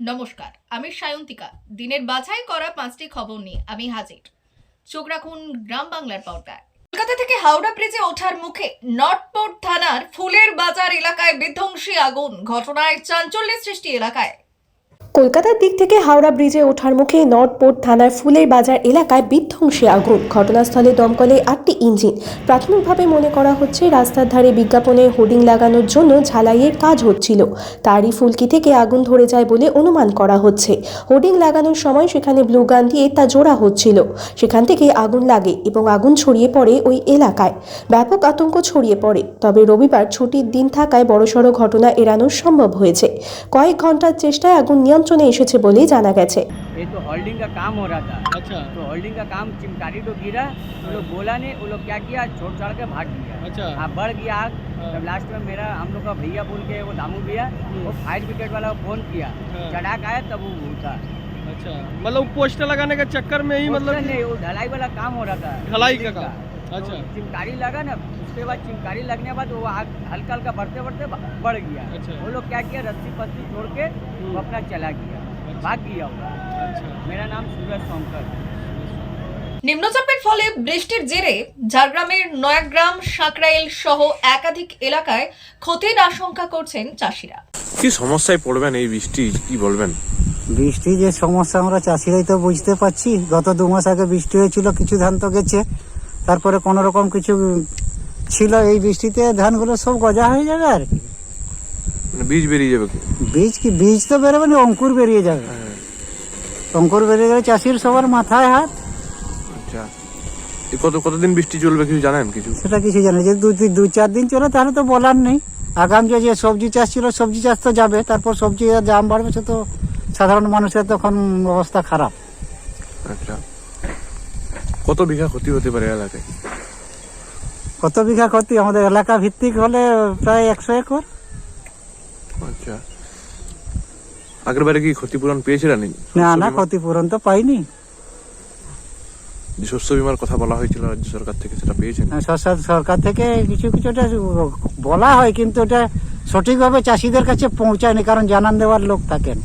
নমস্কার, আমি সায়ন্তিকা। দিনের বাছাই করা পাঁচটি খবর নিয়ে আমি হাজির। চোখ রাখুন গ্রাম বাংলার পর্দায়। কলকাতা থেকে হাওড়া ব্রিজে ওঠার মুখে নর্থপোর্ট থানার ফুলের বাজার এলাকায় বিধ্বংসী আগুন। ঘটনায় চাঞ্চল্যের সৃষ্টি এলাকায়। কলকাতার দিক থেকে হাওড়া ব্রিজে ওঠার মুখে নর্থপোর্ট থানার ফুলের বাজার এলাকায় বিধ্বংসী আগুন ঘটনাস্থলে দমকলে আটটি ইঞ্জিন। প্রাথমিকভাবে মনে করা হচ্ছে রাস্তার ধারে বিজ্ঞাপনে হোর্ডিং লাগানোর জন্য ঝালাইয়ের কাজ হচ্ছিল। তারই ফুলকি থেকে আগুন ধরে যায় বলে অনুমান করা হচ্ছে। হোর্ডিং লাগানোর সময় সেখানে ব্লু গান দিয়ে তা জোড়া হচ্ছিল। সেখান থেকে আগুন লাগে এবং আগুন ছড়িয়ে পড়ে ওই এলাকায়। ব্যাপক আতঙ্ক ছড়িয়ে পড়ে। তবে রবিবার ছুটির দিন থাকায় বড়সড় ঘটনা এড়ানো সম্ভব হয়েছে। কয়েক ঘণ্টার চেষ্টায় আগুন নিয়ন্ত্রণে এসেছে বলেই জানা গেছে ये तो होल्डिंग का काम हो रहा था अच्छा तो होल्डिंग का काम चिमकारी तो गिरा वो लोग बोला नहीं वो लोग क्या किया छोड़ छाड़ के भाग गया अच्छा हाँ बढ़ गया आग हाँ। तब लास्ट में मेरा हम लोग का भैया बोल के वो दामू भैया वो फायर ब्रिगेड वाला को फोन किया हाँ। चढ़ाक आया तब वो उठा अच्छा मतलब पोस्टर लगाने के चक्कर में ही मतलब मतलब नहीं वो ढलाई वाला काम हो रहा था ढलाई का building काम। तो अच्छा। चिमकारी लगा ना उसके बाद चिमकारी लगने के बाद वो आग हल्का हल्का बढ़ते बढ़ते बढ़ गया अच्छा। वो लोग क्या किया रस्सी पस्सी छोड़ के वो अपना चला गया भाग गया वो अच्छा मेरा नाम सूरज सोमकर নিম্নচাপের ফলে বৃষ্টির জেরে ঝাড়গ্রামের নয়াগ্রাম সাঁকরাইল সহ একাধিক এলাকায় ক্ষতির আশঙ্কা করছেন চাষিরা কি সমস্যায় পড়বেন এই বৃষ্টি কি বলবেন বৃষ্টি যে সমস্যা আমরা চাষিরাই তো বুঝতে পারছি গত দু মাস আগে বৃষ্টি হয়েছিল কিছু ধান তো গেছে তারপরে কোনো রকম কিছু ছিল এই বৃষ্টিতে ধানগুলো সব গজা হয়ে যাবে আর কি। মানে বীজ বেরিয়ে যাবে বীজ কি? বীজ তো বেরোবে না অঙ্কুর বেরিয়ে যাবে। অঙ্কুর বেরিয়ে গেলে চাষির সবার মাথায় হাত। আচ্ছা। কত কতদিন বৃষ্টি চলবে কিছু জানেন কিছু? সেটা কিছু জানে যে দু তিন- দু চার দিন চলে তাহলে তো বলার নেই। আগাম যে যে সবজি চাষ ছিল সবজি চাষ তো যাবে তারপর সবজি দাম বাড়বে সে তো সাধারণ মানুষের তখন অবস্থা খারাপ। আচ্ছা। কত বিঘা ক্ষতি হতে পারে এলাকায়? কত বিঘা ক্ষতি? আমাদের এলাকা ভিত্তিক হলে প্রায় একশো একর। আচ্ছা। আগের বারে কি ক্ষতিপূরণ পেয়েছিলেন না না ক্ষতিপূরণ তো পাইনি। যে শস্য বিমার কথা বলা হয়েছিল রাজ্য সরকার থেকে সেটা পেয়েছেন? সরকার সরকার থেকে কিছু কিছুটা বলা হয় কিন্তু এটা সঠিকভাবে চাষিদের কাছে পৌঁছায়নি কারণ জানান দেওয়ার লোক থাকেন।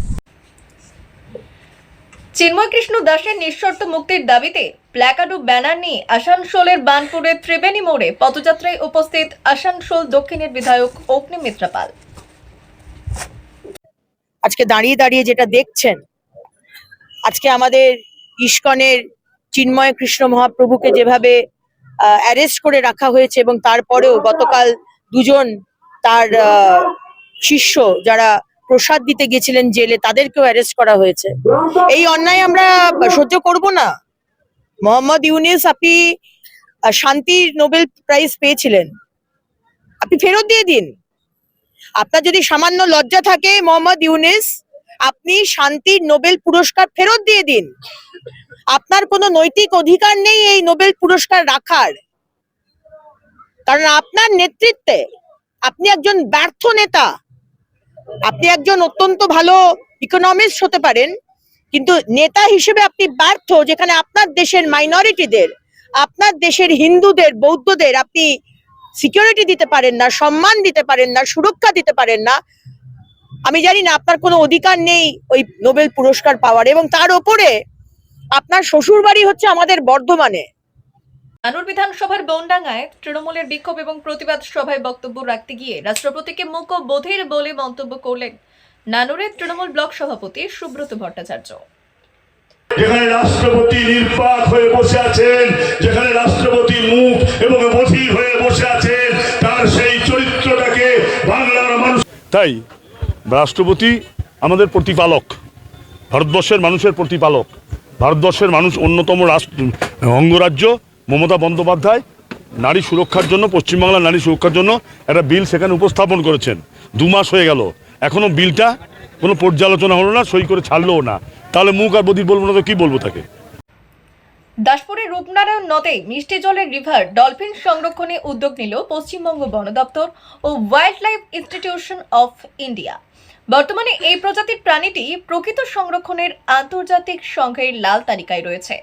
চিন্ময় কৃষ্ণ দাসের নিঃশর্ত মুক্তির দাবিতে প্ল্যাকার্ড ও ব্যানার নিয়ে আসানসোলের বানপুরের ত্রিবেণী মোড়ে পদযাত্রায় উপস্থিত আসানসোল দক্ষিণের বিধায়ক অগ্নিমিত্রা পাল। আজকে দাঁড়িয়ে দাঁড়িয়ে যেটা দেখছেন, আজকে আমাদের ইস্কনের চিন্ময় কৃষ্ণ মহাপ্রভুকে যেভাবে অ্যারেস্ট করে রাখা হয়েছে এবং তারপরেও গতকাল দুজন তার শিষ্য যারা প্রসাদ দিতে গেছিলেন জেলে তাদেরকেও অ্যারেস্ট করা হয়েছে। এই অন্যায় আমরা সহ্য করব না। মোহাম্মদ ইউনিস আপনি আহ, শান্তির নোবেল প্রাইজ পেয়েছিলেন। আপনি ফেরত দিয়ে দিন। আপনার যদি সামান্য লজ্জা থাকে মোহাম্মদ ইউনিস আপনি শান্তির নোবেল পুরস্কার ফেরত দিয়ে দিন। আপনার কোনো নৈতিক অধিকার নেই এই নোবেল পুরস্কার রাখার। কারণ আপনার নেতৃত্বে আপনি একজন ব্যর্থ নেতা। আপনি একজন অত্যন্ত ভালো ইকোনমিস্ট হতে পারেন, কিন্তু নেতা হিসেবে আপনি ব্যর্থ, যেখানে আপনার দেশের মাইনরিটিদের আপনার দেশের হিন্দুদের, বৌদ্ধদের আপনি সিকিউরিটি দিতে পারেন না, সম্মান দিতে পারেন না, সুরক্ষা দিতে পারেন না। আমি জানি না, আপনার কোনো অধিকার নেই ওই নোবেল পুরস্কার পাওয়ার, এবং তার ওপরে আপনার শ্বশুর বাড়ি হচ্ছে আমাদের বর্ধমানে। নানুর বিধানসভার বনডাঙ্গায় তৃণমূলের বিক্ষোভ এবং প্রতিবাদ সভায় বক্তব্য রাখতে গিয়ে রাষ্ট্রপতিকে মুখ বোধের বলে মন্তব্য করলেন নানুরের তৃণমূল ব্লক সভাপতি সুব্রত ভট্টাচার্য। যেখানে রাষ্ট্রপতি নির্বাক হয়ে বসে আছেন যেখানে রাষ্ট্রপতি মুখ এবং বধির হয়ে বসে আছেন তার সেই চরিত্রটাকে বাংলার মানুষ তাই রাষ্ট্রপতি আমাদের প্রতিপালক ভারতবর্ষের মানুষের প্রতিপালক ভারতবর্ষের মানুষ অন্যতম রাষ্ট্র অঙ্গরাজ্য মমতা বন্দ্যোপাধ্যায় নারী সুরক্ষার জন্য, পশ্চিমবাংলার নারী সুরক্ষার জন্য একটা বিল সেখানে উপস্থাপন করেছেন। দু মাস হয়ে গেল। এখনও বিলটা কোনো পর্যালোচনা হলো না, সই করে ছাড়লোও না। তাহলে মুখ আর বদির বলব না তো কী বলব তাকে? দাসপুরের রূপনারায়ণ নদে মিষ্টি জলের রিভার ডলফিন সংরক্ষণে উদ্যোগ নিল পশ্চিমবঙ্গ বন দপ্তর ও wild life institution of India. বর্তমানে এই প্রজাতির প্রাণীটি প্রকৃত সংরক্ষণের আন্তর্জাতিক সংঘের লাল তালিকায় রয়েছে।